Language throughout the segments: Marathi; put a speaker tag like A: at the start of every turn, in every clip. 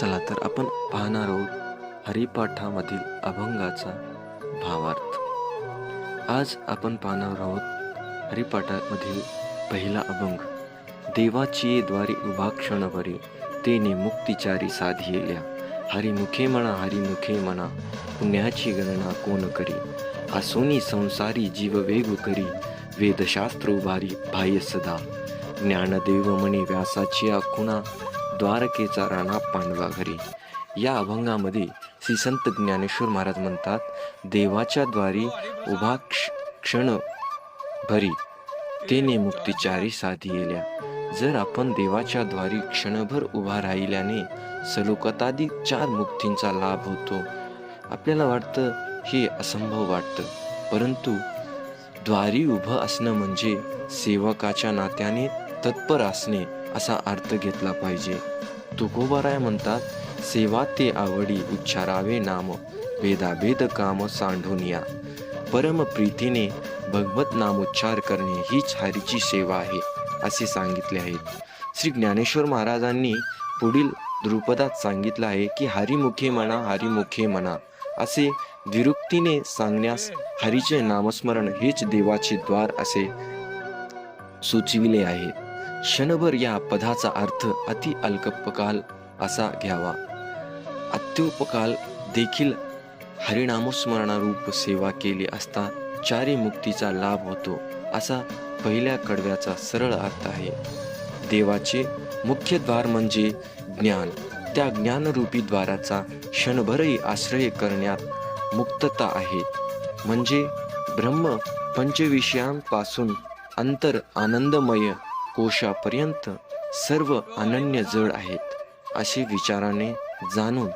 A: चला तर आपण पाहणार आहोत हरिपाठामधील अभंगाचा भावार्थ. आज आपण पाहणार आहोत हरिपाठामधील पहिला अभंग. देवाची द्वारे उभा क्षणभरे तेने मुक्तिचारी साधियेल्या हरिमुखे म्हणा हरिमुखे म्हणा पुण्याची गणना कोण करी? आसोनी संसारी जीव वेग करी वेदशास्त्र उभारी बाह्य सदा. ज्ञानदेव म्हणे व्यासाची आखुणा द्वारकेचा राणा पांडवा घरी. या अभंगामध्ये श्री संत ज्ञानेश्वर महाराज म्हणतात देवाच्या द्वारी उभा क्ष क्षण भरी तेने मुक्तिचारी साधी येल्या जर आपण देवाच्या द्वारी क्षणभर उभा राहिल्याने सलोकतादी चार मुक्तींचा लाभ होतो. आपल्याला वाटतं हे असंभव वाटतं. परंतु द्वारी उभं असणं म्हणजे सेवकाच्या नात्याने तत्पर असणे असा अर्थ घेतला पाहिजे. तुकोबाराय म्हणतात सेवा ते आवडी उच्चारावे नाम वेदाभेद काम सांडून या परम प्रीतीने भगवत नामोच्चार करणे हीच हरीची सेवा आहे असे सांगितले आहेत. श्री ज्ञानेश्वर महाराजांनी पुढील द्रुपदात सांगितलं आहे की हरिमुखे म्हणा हरिमुखे म्हणा असे विरुक्तीने सांगण्यास हरीचे नामस्मरण हेच देवाचे द्वार असे सुचविले आहे. क्षणभर या पदाचा अर्थ अति अल्पकाल असा घ्यावा. अत्युपकाल देखील हरिनामस्मरणारूप सेवा केली असता चारी मुक्तीचा लाभ होतो असा पहिल्या कडव्याचा सरळ अर्थ आहे. देवाचे मुख्य द्वार म्हणजे ज्ञान. त्या ज्ञानरूपी द्वाराचा क्षणभरही आश्रय करण्यात मुक्तता आहे. म्हणजे ब्रह्म पंचविषयांपासून अंतर आनंदमय कोशापर्यंत सर्व अनन्य जड आहेत असे विचाराने जाणून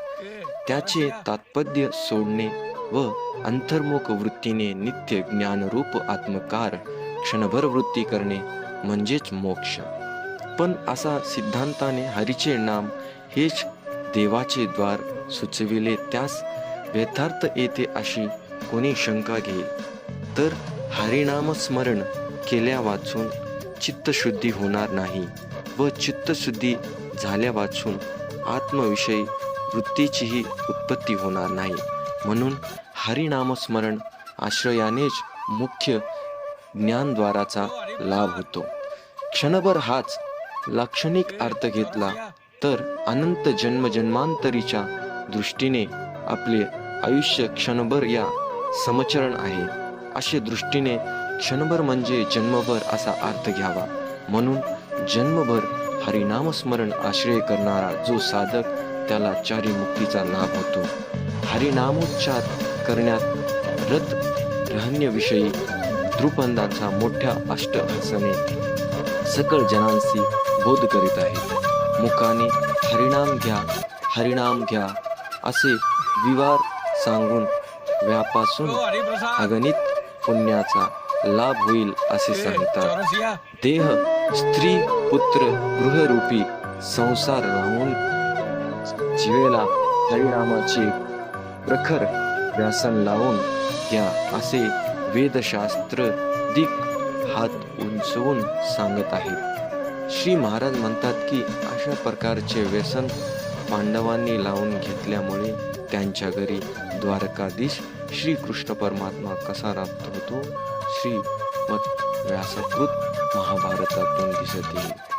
A: त्याचे तात्पर्य सोडणे व अंतर्मुख वृत्तीने नित्य ज्ञानरूप आत्मकार क्षणभर वृत्ती करणे म्हणजेच मोक्ष. पण असा सिद्धांताने हरीचे नाम हेच देवाचे द्वार सुचविले त्यास व्यथार्थ येते अशी कोणी शंका घेईल. तर हरिनामस्मरण केल्या वाचून चित्तशुद्धी होणार नाही व चित्तशुद्धी झाल्या वाचून आत्मविषयी वृत्तीचीही उत्पत्ती होणार नाही. म्हणून हरिनामस्मरण आश्रयानेच मुख्य ज्ञानद्वाराचा लाभ होतो. क्षणभर हाच लाक्षणिक अर्थ घेतला तर अनंत जन्मजन्मांतरीच्या दृष्टीने आपले आयुष्य क्षणभर या समचरण आहे. असे दृष्टीने क्षणभर म्हणजे जन्मभर असा अर्थ घ्यावा. म्हणून जन्मभर हरिनामस्मरण आश्रय करणारा जो साधक त्याला चारी मुक्तीचा लाभ होतो. हरिनामोच्चार करण्यात रथ रहन्यविषयी द्रुपंदाचा मोठ्या अष्टहसने सकळ जनांशी बोध करीत आहे. मुखाने हरिनाम घ्या हरिनाम घ्या असे विवार सांगून व्यापासून अगणित पुण्याचा लाभ होईल असे सांगतात. देह स्त्री पुत्र गृहरूपी संसार राहून जीवेला हरिनामाचे प्रखर व्यासन लावून घ्या असे वेदशास्त्र दिक हात उंचवून सांगत आहेत. श्री महाराज म्हणतात की अशा प्रकारचे व्यसन पांडवांनी लावून घेतल्यामुळे त्यांच्या घरी द्वारकाधीश श्री कृष्ण परमात्मा कसा राबत होतो? श्री मत व्यासकृत महाभारतातून दिसत येईल